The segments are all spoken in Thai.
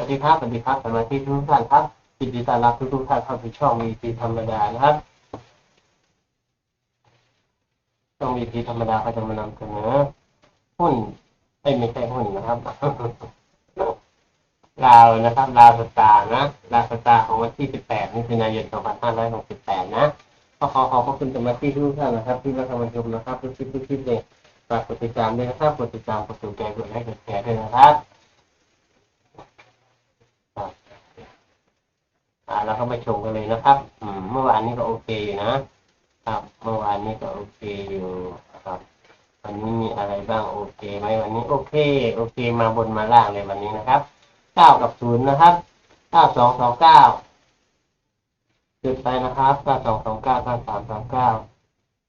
สวัสดีครับสวัสดีครับสมาชิกทุกท่านครับยินดีต้อนรับทุกๆท่านเข้าสู่ช่องวีทีธรรมดานะครับช่องวีทีธรรมดาเขาจะมานำเสนอหุ้นไอ้ยไม่ใช่หุ้นนะครับลาวนะครับลาวสตาร์นะลาวสตาร์ของวันที่ 18มิถุนายน 2568 นะก็ขอขอบพระคุณสมาชิกทุกท่านนะครับ ที่มาเข้ามาชมนะครับทุกคลิปทุกคลิปเลยฝากกดติดตามด้วยนะครับกดติดตามกดถูกใจกดไลค์กดแชร์ด้วยนะครับ อ่า เราเข้ามาชมกันเลยนะครับอืมเมื่อวานนี้ก็โอเคอยู่นะครับเมื่อวานนี้ก็โอเคอยู่ครับวันนี้มีอะไรบ้างโอเคไหมวันนี้โอเค โอเค มาบนมาล่างเลยวันนี้นะครับเก้ากับศูนย์นะครับเก้าสองสองเก้าจุดไปนะครับเก้าสองสองเก้าเก้าสามสามเก้า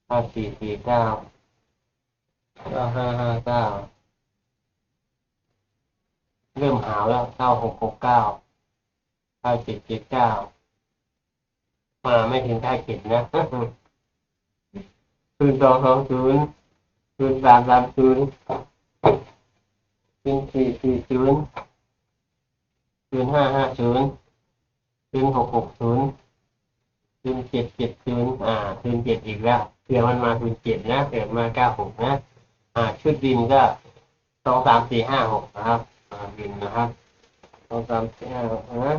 เก้าสี่สี่เก้าเก้าห้าห้าเก้าเริ่มหาวแล้วเก้าหกหกเก้า เก้าเจ็ดเจ็ดเก้ามาไม่ถึงเก้าเจ็ดนะศูนย์สองสองศูนย์ศูนย์สามสามศูนย์ศูนย์สี่สี่ศูนย์ศูนย์ห้าห้าศูนย์ศูนย์หกหกศูนย์ศูนย์เจ็ดเจ็ดศูนย์อ่าศูนย์เจ็ดอีกแล้วเผื่อมันมาศูนย์เจ็ดนะเผื่อมาเก้าหกนะอ่าชุดดินก็สองสามสี่ห้าหกนะครับดินนะครับสองสามสี่ห้าหกนะ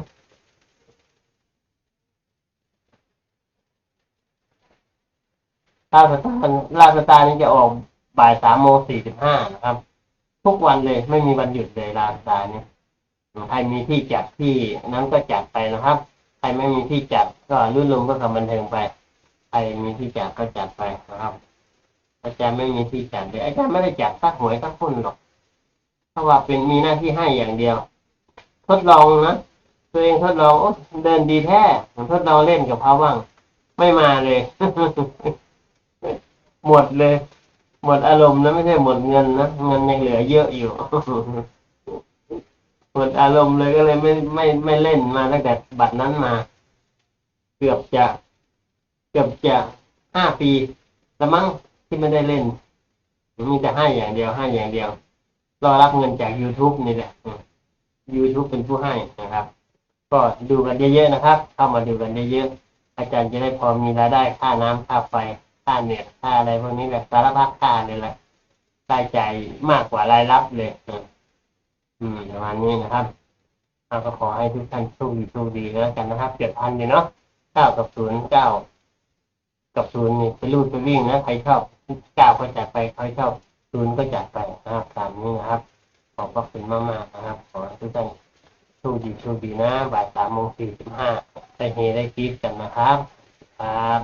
ลาสตาร์ลาสตาร์นี่จะออกบ่ายสามโมงสี่สิบห้านะครับ ทุกวันเลยไม่มีวันหยุดเลยลาสตาร์เนี่ยใครมีที่จัดที่นั้นก็จัดไปนะครับ ใครไม่มีที่จัดก็รุ่นลมก็ทำบันเทิงไป ใครมีที่จัดก็จัดไปนะครับ อาจารย์ไม่มีที่จัดเลยอาจารย์ไม่ได้จัดสักหวยสักหุ้นหรอกเพราะว่าเป็นมีหน้าที่ให้อย่างเดียว ทดลองนะตัวเองทดลองโอ้เดินดีแท้ผมทดลองเล่นกับเขาบ้าง ไม่มาเลย หมดเลย หมดอารมณ์นะไม่ใช่หมดเงินนะเงินยังเหลือเยอะอยู่ หมดอารมณ์เลยก็เลยไม่ไม่ไม่เล่นมาตั้งแต่บัตรนั้นมา เกือบจะ เกือบจะห้าปีแต่มั้งที่ไม่ได้เล่น มีแต่ให้อย่างเดียวให้อย่างเดียวรอรับเงินจาก YouTube นี่แหละ YouTube เป็นผู้ให้นะครับ ก็ดูกันเยอะๆนะครับ เข้ามาดูกันเยอะๆอาจารย์จะได้พอมีรายได้ค่าน้ำค่าไฟ ค่าเน็ตค่าอะไรพวกนี้แบบสารพัดค่าเลยแหละรายจ่ายมากกว่ารายรับเลยอืมประมาณนี้นะครับเราก็ขอให้ทุกท่านโชคดีโชคดีแล้วกันนะครับเจ็ดพันอยู่เนาะเก้ากับศูนย์เก้ากับศูนย์นี่ไปรูดไปวิ่งนะใครชอบเก้าก็จัดไปใครชอบศูนย์ก็จัดไปนะครับตามนี้นะครับขอบพระคุณมากๆนะครับ ขอให้ทุกท่านโชคดีโชคดีนะบ่ายสามโมงสี่สิบห้าได้เฮได้คลิปกันนะครับ ครับ